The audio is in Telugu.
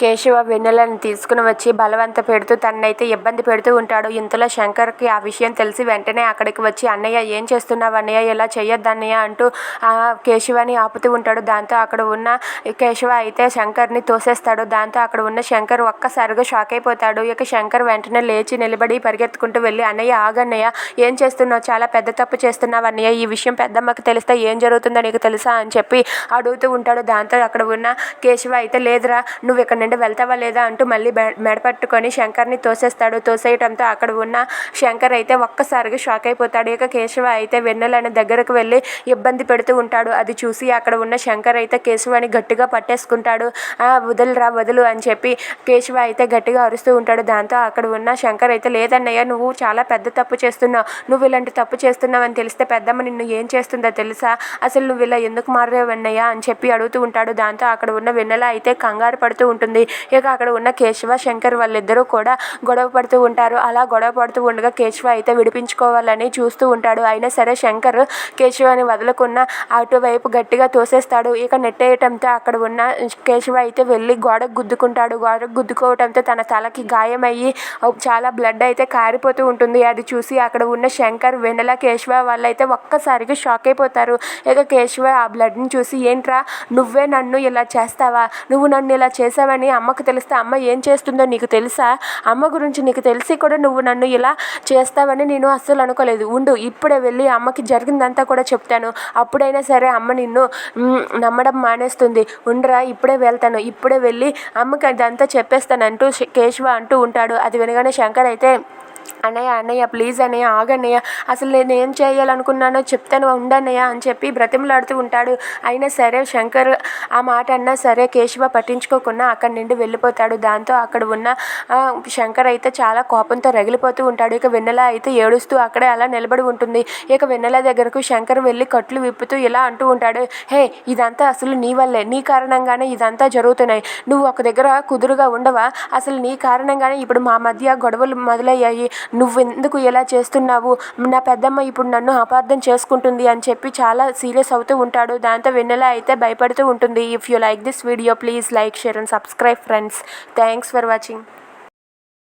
కేశవ వెన్నెలని తీసుకుని వచ్చి బలవంత పెడుతూ తన్నైతే ఇబ్బంది పెడుతూ ఉంటాడు. ఇంతలో శంకర్కి ఆ విషయం తెలిసి వెంటనే అక్కడికి వచ్చి అన్నయ్య ఏం చేస్తున్నావు అన్నయ్య? ఇలా చేయొద్దన్నయ్య అంటూ ఆ ఆపుతూ ఉంటాడు. దాంతో అక్కడ ఉన్న కేశవ అయితే శంకర్ని తోసేస్తాడు. దాంతో అక్కడ ఉన్న శంకర్ ఒక్కసారిగా షాక్ అయిపోతాడు. ఇక శంకర్ వెంటనే లేచి నిలబడి పరిగెత్తుకుంటూ వెళ్ళి అన్నయ్య ఆగన్నయ్య ఏం చేస్తున్నావు? చాలా పెద్ద తప్పు చేస్తున్నావు అన్నయ్య. ఈ విషయం పెద్దమ్మకి తెలిస్తే ఏం జరుగుతుందో నీకు తెలుసా? అని చెప్పి అడుగుతూ ఉంటాడు. దాంతో అక్కడ ఉన్న కేశవ అయితే లేదురా నువ్వు ఇక్కడ నుండి వెళ్తావా లేదా అంటూ మళ్ళీ మెడపట్టుకొని శంకర్ని తోసేస్తాడు. తోసేయటంతో అక్కడ ఉన్న శంకర్ అయితే ఒక్కసారిగా షాక్ అయిపోతాడు. ఇక కేశవ అయితే వెన్నెలని దగ్గరకు వెళ్ళి ఇబ్బంది పెడుతూ ఉంటాడు. అది చూసి అక్కడ ఉన్న శంకర్ అయితే కేశవాని గట్టిగా పట్టేసుకుంటాడు. వదులురా వదులు అని చెప్పి కేశవ అయితే గట్టిగా అరుస్తూ ఉంటాడు. దాంతో అక్కడ ఉన్న శంకర్ అయితే లేదన్నయ్య నువ్వు చాలా పెద్ద తప్పు చేస్తున్నావు. నువ్వు ఇలాంటి తప్పు చేస్తున్నావు అని తెలిస్తే పెద్దమ్మ నిన్ను ఏం చేస్తుందో తెలుసా? అసలు నువ్వు ఇలా ఎందుకు మారేవన్నయ్య అని చెప్పి అడుగుతూ ఉంటాడు. దాంతో అక్కడ ఉన్న వెన్నెల అయితే కంగారు పడుతూ ఉంటుంది. ఇక అక్కడ ఉన్న కేశవ శంకర్ వాళ్ళిద్దరూ కూడా గొడవ పడుతూ ఉంటారు. అలా గొడవ పడుతూ ఉండగా కేశవ అయితే విడిపించుకోవాలని చూస్తూ ఉంటాడు. అయినా సరే శంకర్ కేశవాని వదలకున్న అటువైపు గట్టిగా తోసేస్తాడు. ఇక నెట్టేయటంతో అక్కడ ఉన్న కేశవ అయితే వెళ్ళి గోడకు గుద్దుకుంటాడు. గోడకు గుద్దుకోవటంతో తన తలకి గాయమయ్యి చాలా బ్లడ్ అయితే కారిపోతూ ఉంటుంది. అది చూసి అక్కడ ఉన్న శంకర్ వెన్నెల కేశవ వాళ్ళైతే ఒక్కసారిగా షాక్ అయిపోతారు. ఇక కేశవ ఆ బ్లడ్ని చూసి ఏంట్రా నువ్వే నన్ను ఇలా చేస్తావా? నువ్వు నన్ను ఇలా చేసావని అమ్మకు తెలిస్తే అమ్మ ఏం చేస్తుందో నీకు తెలుసా? అమ్మ గురించి నీకు తెలిసి కూడా నువ్వు నన్ను ఇలా చేస్తావని నేను అస్సలు అనుకోలేదు. ఉండు ఇప్పుడే వెళ్ళి అమ్మకి జరిగిందంతా కూడా చెప్తాను. అప్పుడైనా సరే అమ్మ నిన్ను నమ్మడం మానేస్తుంది. ఉండరా ఇప్పుడే వెళ్తాను. ఇప్పుడే వెళ్ళి అమ్మకి అదంతా చెప్పేస్తాను అంటూ కేశవ అంటూ ఉంటాడు. అది వినగానే శంకర్ అయితే అన్నయ్య అన్నయ్య ప్లీజ్ అన్నయ్య ఆగన్నయ్య. అసలు నేను ఏం చేయాలనుకున్నానో చెప్తాను ఉండన్నయ్య అని చెప్పి బ్రతిమలాడుతూ ఉంటాడు. అయినా సరే శంకర్ ఆ మాట అన్నా సరే కేశవ పట్టించుకోకుండా అక్కడి నుండి వెళ్ళిపోతాడు. దాంతో అక్కడ ఉన్న శంకర్ అయితే చాలా కోపంతో రగిలిపోతూ ఉంటాడు. ఇక వెన్నెల అయితే ఏడుస్తూ అక్కడే అలా నిలబడి ఉంటుంది. ఇక వెన్నెల దగ్గరకు శంకర్ వెళ్ళి కట్లు విప్పుతూ ఇలా అంటూ ఉంటాడు. హే ఇదంతా అసలు నీ వల్లే. నీ కారణంగానే ఇదంతా జరుగుతున్నాయి. నువ్వు ఒక దగ్గర కుదురుగా ఉండవా? అసలు నీ కారణంగానే ఇప్పుడు మా మధ్య గొడవలు మొదలయ్యాయి. నువ్వెందుకు ఇలా చేస్తున్నావు? నా పెద్దమ్మ ఇప్పుడు నన్ను అపార్థం చేసుకుంటుంది అని చెప్పి చాలా సీరియస్ అవుతూ ఉంటాడు. దాంతో వెన్నెల అయితే భయపడుతూ ఉంటుంది. If you like this video please like share and subscribe friends thanks for watching